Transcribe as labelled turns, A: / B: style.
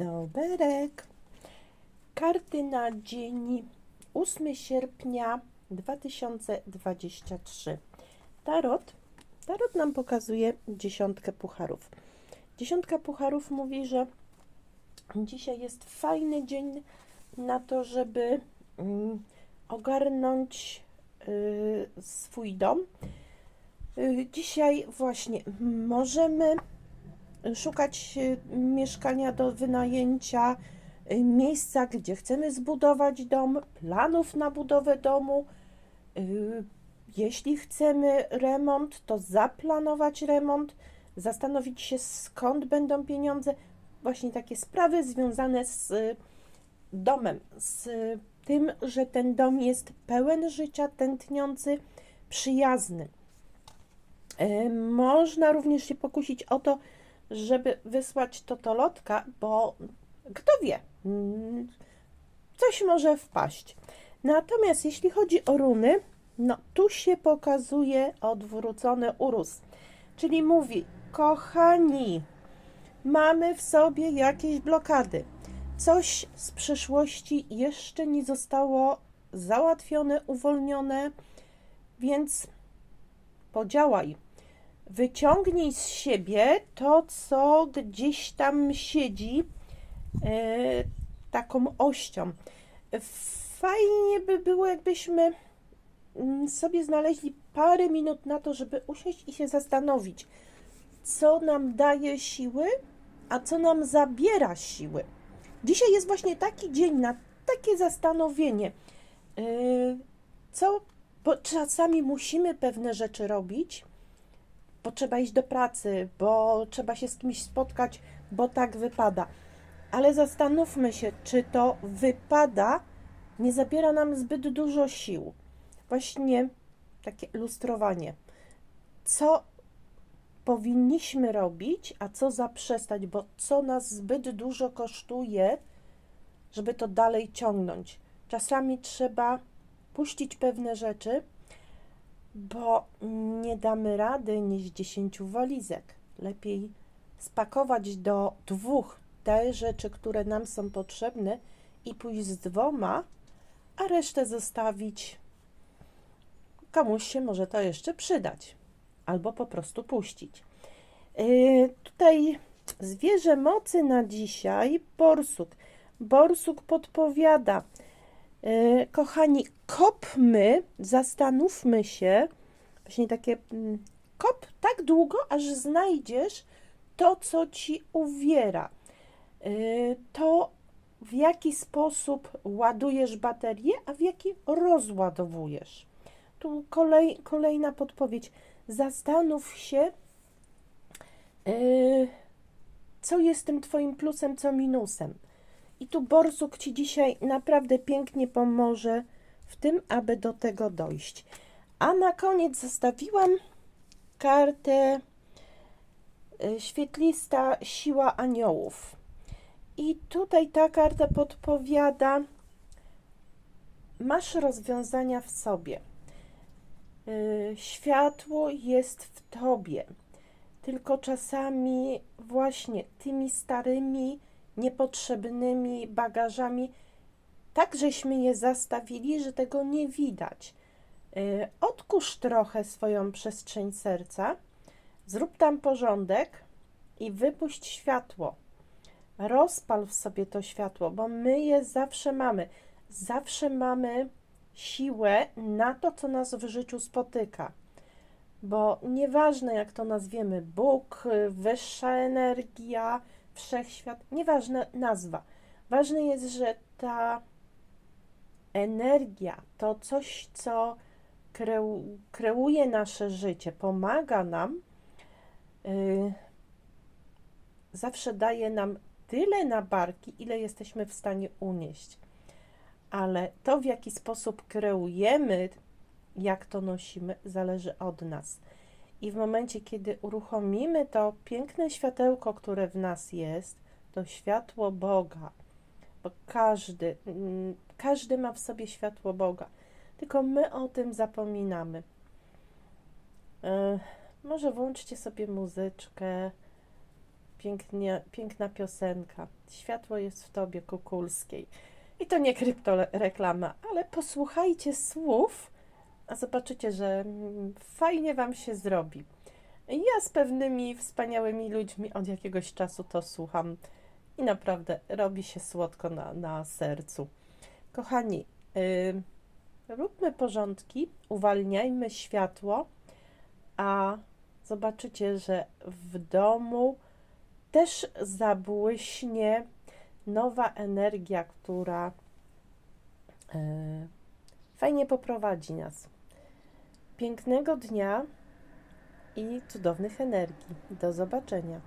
A: Doberek. Karty na dzień 8 sierpnia 2023. Tarot. Tarot nam pokazuje dziesiątkę pucharów. Dziesiątka pucharów mówi, że dzisiaj jest fajny dzień na to, żeby mm, ogarnąć y, swój dom. Y, dzisiaj właśnie możemy szukać y, mieszkania do wynajęcia, y, miejsca, gdzie chcemy zbudować dom, planów na budowę domu. Y, Jeśli chcemy remont, to zaplanować remont, zastanowić się skąd będą pieniądze. Właśnie takie sprawy związane z domem, z tym, że ten dom jest pełen życia, tętniący, przyjazny. Można również się pokusić o to, żeby wysłać totolotka, bo kto wie, mm, coś może wpaść. Natomiast jeśli chodzi o runy, no tu się pokazuje odwrócony urus, czyli mówi, kochani, mamy w sobie jakieś blokady. Coś z przeszłości jeszcze nie zostało załatwione, uwolnione, więc podziałaj. Wyciągnij z siebie to, co gdzieś tam siedzi e, taką ością. Fajnie by było, jakbyśmy mm, sobie znaleźli parę minut na to, żeby usiąść i się zastanowić, co nam daje siły, a co nam zabiera siły. Dzisiaj jest właśnie taki dzień na takie zastanowienie, e, co, bo czasami musimy pewne rzeczy robić, bo trzeba iść do pracy, bo trzeba się z kimś spotkać, bo tak wypada. Ale zastanówmy się, czy to wypada, nie zabiera nam zbyt dużo sił. Właśnie takie lustrowanie. Co powinniśmy robić, a co zaprzestać, bo co nas zbyt dużo kosztuje, żeby to dalej ciągnąć. Czasami trzeba puścić pewne rzeczy, bo nie damy rady nieść 10 walizek. Lepiej spakować do dwóch te rzeczy, które nam są potrzebne i pójść z dwoma, a resztę zostawić. Komuś się może to jeszcze przydać, albo po prostu puścić. Yy, tutaj zwierzę mocy na dzisiaj, borsuk. Borsuk podpowiada, E, Kochani, kopmy, zastanówmy się, właśnie takie mm, kop tak długo, aż znajdziesz to, co ci uwiera. E, To, w jaki sposób ładujesz baterię, a w jaki rozładowujesz. Tu kolej, kolejna podpowiedź. Zastanów się, e, co jest tym Twoim plusem, co minusem. I tu Borsuk Ci dzisiaj naprawdę pięknie pomoże w tym, aby do tego dojść. A na koniec zostawiłam kartę y, Świetlista Siła Aniołów. I tutaj ta karta podpowiada, masz rozwiązania w sobie. Y, Światło jest w tobie. Tylko czasami właśnie tymi starymi niepotrzebnymi bagażami, tak żeśmy je zastawili, że tego nie widać. Y, Odkurz trochę swoją przestrzeń serca, zrób tam porządek i wypuść światło. Rozpal w sobie to światło, bo my je zawsze mamy. Zawsze mamy siłę na to, co nas w życiu spotyka. Bo nieważne, jak to nazwiemy, Bóg, wyższa energia, wszechświat, nieważna nazwa. Ważne jest, że ta energia, to coś, co kreu, kreuje nasze życie, pomaga nam, yy, zawsze daje nam tyle na barki, ile jesteśmy w stanie unieść. Ale to, w jaki sposób kreujemy, jak to nosimy, zależy od nas. I w momencie, kiedy uruchomimy to piękne światełko, które w nas jest, to światło Boga, bo każdy, mm, każdy ma w sobie światło Boga, tylko my o tym zapominamy. E, może włączcie sobie muzyczkę, pięknie, piękna piosenka. Światło jest w tobie, Kukulskiej. I to nie kryptoreklama, ale posłuchajcie słów, a zobaczycie, że mm, fajnie wam się zrobi. Ja z pewnymi wspaniałymi ludźmi od jakiegoś czasu to słucham i naprawdę robi się słodko na, na sercu. Kochani, y, róbmy porządki, uwalniajmy światło, a zobaczycie, że w domu też zabłyśnie nowa energia, która e, fajnie poprowadzi nas. Pięknego dnia i cudownych energii. Do zobaczenia.